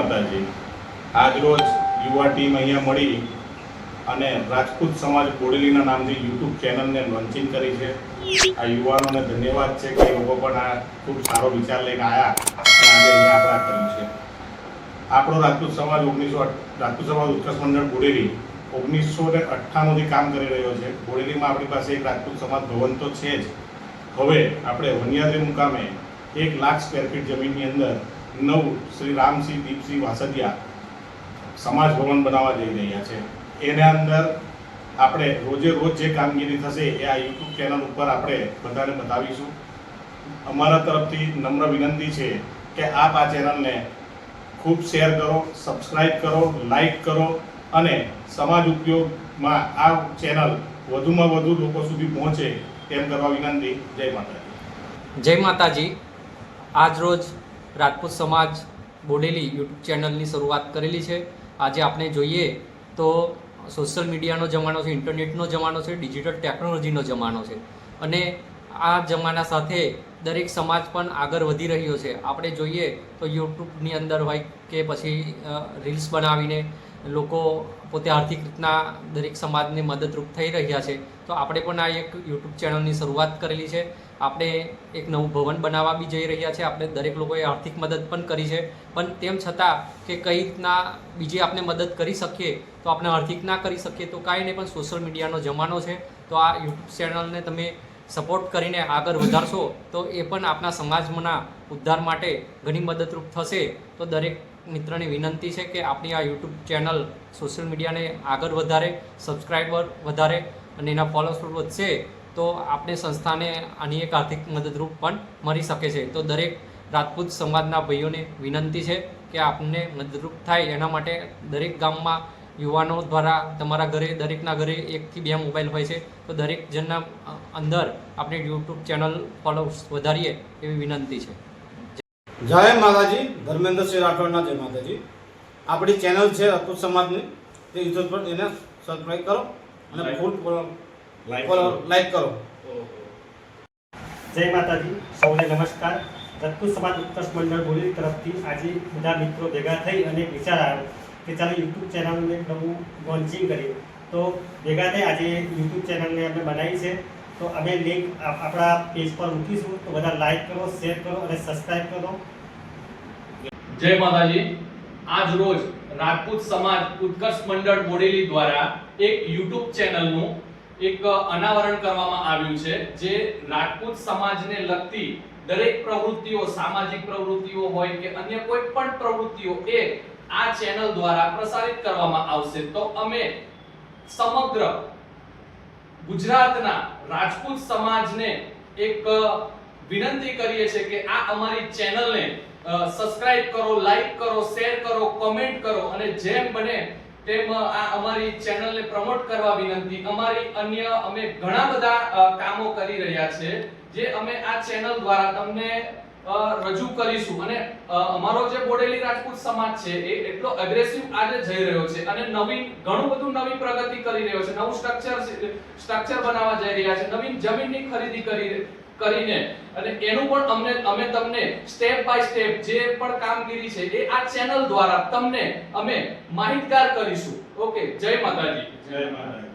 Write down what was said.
માતાજી. આજરોજ યુવા ટીમ અહીંયા મળી અને રાજપૂત સમાજ બોડેલીના નામથી યુટ્યુબ ચેનલને લોન્ચિંગ કરી છે. આ યુવાનોને ધન્યવાદ છે કે લોકો પણ આ ખૂબ સારો વિચાર લઈને આવ્યા આજે અહીંયા આપણે છે. આપણો રાજપૂત સમાજ ઓગણીસો રાજપૂત સમાજ ઉત્કર્ષ મંડળ બોડેલી ઓગણીસો ને અઠ્ઠાણુંથી કામ કરી રહ્યો છે. બોડેલીમાં આપણી પાસે એક રાજપૂત સમાજ ભવન તો છે જ. હવે આપણે વનિયાદરી મુકામે એક લાખ સ્ક્વેર ફીટ જમીનની અંદર નવ શ્રી રામસિંહ દીપસિંહ વાસદિયા સમાજ ભવન બનાવવા જઈ રહ્યા છે. એના અંદર આપણે રોજે રોજ જે કામગીરી થશે એ આ યુટ્યુબ ચેનલ ઉપર આપણે બધાને બતાવીશું. અમારા તરફથી નમ્ર વિનંતી છે કે આપ આ ચેનલને ખૂબ શેર કરો સબસ્ક્રાઈબ કરો લાઈક કરો અને સમાજ ઉપયોગમાં આ ચેનલ વધુમાં વધુ લોકો સુધી પહોંચે તેમ કરવા વિનંતી. જય માતાજી. જય માતાજી. આજ રોજ રાજપૂત સમાજ બોડેલી યુટ્યુબ ચેનલની શરૂઆત કરેલી છે. આજે આપણે જોઈએ તો સોશિયલ મીડિયાનો જમાનો છે, ઇન્ટરનેટનો જમાનો છે, ડિજિટલ ટેકનોલોજીનો જમાનો છે. અને આ જમાના સાથે દરેક સમાજ પણ આગળ વધી રહ્યો છે. આપણે જોઈએ તો યુટ્યુબની અંદર હોય કે પછી રીલ્સ બનાવીને લોકો પોતે આર્થિક રીતના દરેક સમાજને મદદરૂપ થઈ રહ્યા છે. તો આપણે પણ આ એક યુટ્યુબ ચેનલની શરૂઆત કરેલી છે. આપણે એક નવું ભવન બનાવવા બી જઈ રહ્યા છે. આપણે દરેક લોકોએ આર્થિક મદદ પણ કરી છે. પણ તેમ છતાં કે કઈ રીતના બીજી આપણે મદદ કરી શકીએ, તો આપણે આર્થિક ના કરી શકીએ, તો કાંઈ નહીં, પણ સોશિયલ મીડિયાનો જમાનો છે. તો આ યુટ્યુબ ચેનલને તમે સપોર્ટ કરીને આગળ વધારશો, તો એ પણ આપણા સમાજના ઉદ્ધાર માટે ઘણી મદદરૂપ થશે. તો દરેક મિત્રને વિનંતી છે કે આપણી આ યુટ્યુબ ચેનલ સોશિયલ મીડિયાને આગળ વધારે સબસ્ક્રાઈબર વધારે અને એના ફોલોઅર્સ વધશે, તો આપણે સંસ્થાને આની એક આર્થિક મદદરૂપ પણ મળી શકે છે. તો દરેક રાજપૂત સમાજના ભાઈઓને વિનંતી છે કે આપને મદદરૂપ થાય એના માટે દરેક ગામમાં યુવાનો દ્વારા તમારા ઘરે, દરેકના ઘરે એકથી બે મોબાઈલ હોય છે, તો દરેક જણના અંદર આપણે યુટ્યુબ ચેનલ ફોલોઅર્સ વધારીએ એવી વિનંતી છે. જય માતાજી ધર્મેન્દ્રસિંહ રાઠોડના જય માતાજી. આપણી ચેનલ છે અતુલ સમાજની. તે યુટ્યુબ પર એને સબસ્ક્રાઈબ કરો અને ફૂલ લાઈક કરો. જય માતાજી સૌને નમસ્કાર. રાજપૂત સમાજ ઉત્કર્ષ મંડળ બોલી તરફથી આજે બધા મિત્રો ભેગા થઈ અને વિચાર આવ્યો કે ચાલો યુટ્યુબ ચેનલને નવું લોન્ચિંગ કરીએ. તો ભેગા થઈ આજે યુટ્યુબ ચેનલને અમે બનાવી છે. તો અમે લિંક આપણા પેજ પર મૂકીશું. તો બધા લાઈક કરો શેર કરો અને સબસ્ક્રાઇબ કરો. જય માતાજી. આજ રોજ રાજપૂત સમાજ ઉત્કર્ષ મંડળ બોડેલી દ્વારા એક યુટ્યુબ ચેનલનું એક અનાવરણ કરવામાં આવ્યું છે, જે રાજપૂત સમાજને લગતી દરેક પ્રવૃત્તિઓ, સામાજિક પ્રવૃત્તિઓ હોય કે અન્ય કોઈ પણ પ્રવૃત્તિઓ એ આ ચેનલ દ્વારા પ્રસારિત કરવામાં આવશે. તો અમે સમગ્ર ગુજરાતના રાજપૂત સમાજને એક વિનંતી કરીએ છીએ કે આ અમારી ચેનલને સબસ્ક્રાઇબ કરો લાઈક કરો, શેર કરો, કમેન્ટ કરો અને જેમ બને તેમ આ અમારી ચેનલને પ્રમોટ કરવા વિનંતી. અમારી અન્ય, અમે ઘણા બધા કામો કરી રહ્યા છે જે અમે આ ચેનલ દ્વારા તમને રજૂ કરીશું. અને અમારો જે બોડેલી રાજપૂત સમાજ છે, એ એટલો એગ્રેસિવ આજે જઈ રહ્યો છે અને નવીન, ઘણું બધું નવી પ્રગતિ કરી રહ્યો છે. નવું સ્ટ્રક્ચર સ્ટ્રક્ચર બનાવવા જઈ રહ્યા છે. નવીન જમીનની ખરીદી કરી, કરીને. અને એનું પણ અમને, અમે તમને સ્ટેપ બાય સ્ટેપ જે પણ કામગીરી છે, એ આ ચેનલ દ્વારા તમને અમે માહિતગાર કરીશું. ઓકે જય માતાજી. જય માતાજી.